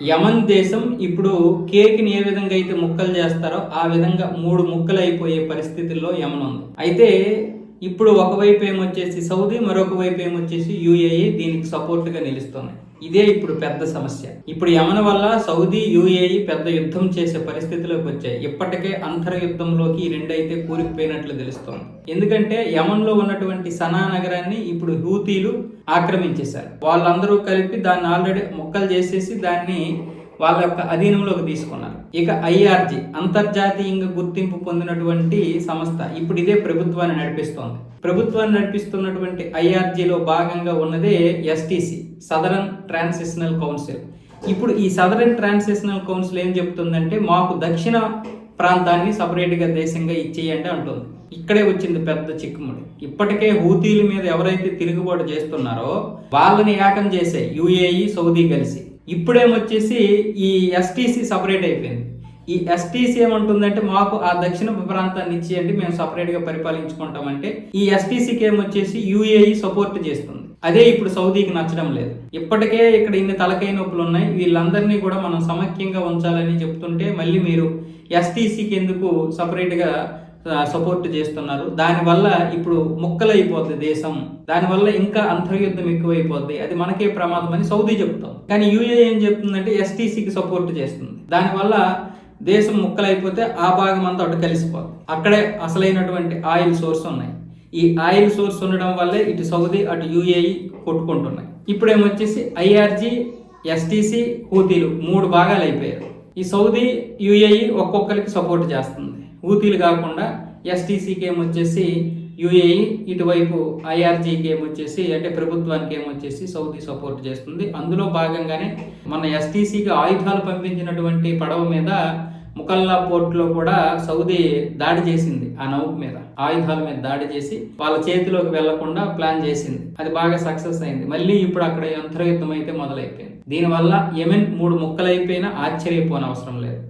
యమన్ దేశం ఇప్పుడు కేక్ని ఏ విధంగా అయితే ముక్కలు చేస్తారో ఆ విధంగా మూడు ముక్కలు అయిపోయే పరిస్థితుల్లో యమన్ ఉంది. అయితే ఇప్పుడు ఒకవైపు ఏమొచ్చేసి సౌదీ మరొక వైపు ఏమొచ్చేసి యుఏఈ దీనికి సపోర్ట్గా నిలుస్తున్నాయి. ఇదే ఇప్పుడు పెద్ద సమస్య. ఇప్పుడు యమన్ వల్ల సౌదీ యుఏఈ పెద్ద యుద్ధం చేసే పరిస్థితిలోకి వచ్చాయి. ఇప్పటికే అంతర యుద్ధంలోకి ఈ రెండైతే కూరుకుపోయినట్లు తెలుస్తోంది. ఎందుకంటే యమన్లో ఉన్నటువంటి సనా నగరాన్ని ఇప్పుడు హూతీలు ఆక్రమించేశారు. వాళ్ళందరూ కలిపి దాన్ని ఆల్రెడీ మొక్కలు చేసేసి దాన్ని వాళ్ళ యొక్క అధీనంలోకి తీసుకున్నారు. ఇక ఐఆర్జీ అంతర్జాతీయంగా గుర్తింపు పొందినటువంటి సంస్థ ఇప్పుడు ఇదే ప్రభుత్వాన్ని నడిపిస్తోంది. ప్రభుత్వాన్ని నడిపిస్తున్నటువంటి ఐఆర్జీలో భాగంగా ఉన్నదే ఎస్టీసీ సదరన్ ట్రాన్సిషనల్ కౌన్సిల్. ఇప్పుడు ఈ సదరన్ ట్రాన్సిషనల్ కౌన్సిల్ ఏం చెప్తుందంటే మాకు దక్షిణ ప్రాంతాన్ని సపరేట్గా దేశంగా ఇచ్చేయండి అంటుంది. ఇక్కడే వచ్చింది పెద్ద చిక్కుముడి. ఇప్పటికే హూతీల మీద ఎవరైతే తిరుగుబాటు చేస్తున్నారో వాళ్ళని ఏకం చేసే యుఏఈ సౌదీ కలిసి. ఇప్పుడేమొచ్చేసి ఈ ఎస్టీసీ సపరేట్ అయిపోయింది. ఈ ఎస్టీసీ ఏమంటుందంటే మాకు ఆ దక్షిణ ప్రాంతాన్ని ఇచ్చేయండి మేము సపరేట్గా పరిపాలించుకుంటామంటే ఈ ఎస్టీసీకి ఏమొచ్చేసి యుఏఈ సపోర్ట్ చేస్తుంది. అదే ఇప్పుడు సౌదీకి నచ్చడం లేదు. ఇప్పటికే ఇక్కడ ఇన్ని తలకై నొప్పులు ఉన్నాయి వీళ్ళందరినీ కూడా మనం సమైక్యంగా ఉంచాలని చెప్తుంటే మళ్ళీ మీరు ఎస్టీసీకి ఎందుకు సపరేట్గా సపోర్ట్ చేస్తున్నారు. దానివల్ల ఇప్పుడు ముక్కలైపోతుంది దేశం. దానివల్ల ఇంకా అంతర్యుద్ధం ఎక్కువైపోద్ది. అది మనకే ప్రమాదం అని సౌదీ చెప్తాం. కానీ యూఏ ఏం చెప్తుందంటే ఎస్టీసీకి సపోర్ట్ చేస్తుంది. దానివల్ల దేశం ముక్కలైపోతే ఆ భాగం అంతా అటు కలిసిపోతుంది అక్కడే అసలైనటువంటి ఆయిల్ సోర్స్ ఉన్నాయి. ఈ ఆయిల్ సోర్స్ ఉండడం వల్లే ఇటు సౌదీ అటు యూఏఈ కొట్టుకుంటున్నాయి. ఇప్పుడేమొచ్చేసి ఐఆర్జీ ఎస్టీసీ హూతీలు మూడు భాగాలు అయిపోయారు ఈ సౌదీ యూఏఈ ఒక్కొక్కరికి సపోర్ట్ చేస్తుంది. హూతీలు కాకుండా ఎస్టీసీకి ఏమొచ్చేసి యుఏఈ ఇటువైపు ఐఆర్జీకి ఏమొచ్చేసి అంటే ప్రభుత్వానికి ఏమొచ్చేసి సౌదీ సపోర్ట్ చేస్తుంది. అందులో భాగంగానే మన ఎస్టీసీకి ఆయుధాలు పంపించినటువంటి పడవ మీద ముకల్లా పోర్ట్లో కూడా సౌదీ దాడి చేసింది ఆ నౌక మీద. ఆయుధాల మీద దాడి చేసి వాళ్ళ చేతిలోకి వెళ్ళకుండా ప్లాన్ చేసింది. అది బాగా సక్సెస్ అయింది. మళ్ళీ ఇప్పుడు అక్కడ యంత్రయుద్ధం అయితే మొదలైపోయింది. దీనివల్ల యమెన్ మూడు ముక్కలైపోయినా ఆశ్చర్యపోనవసరం లేదు.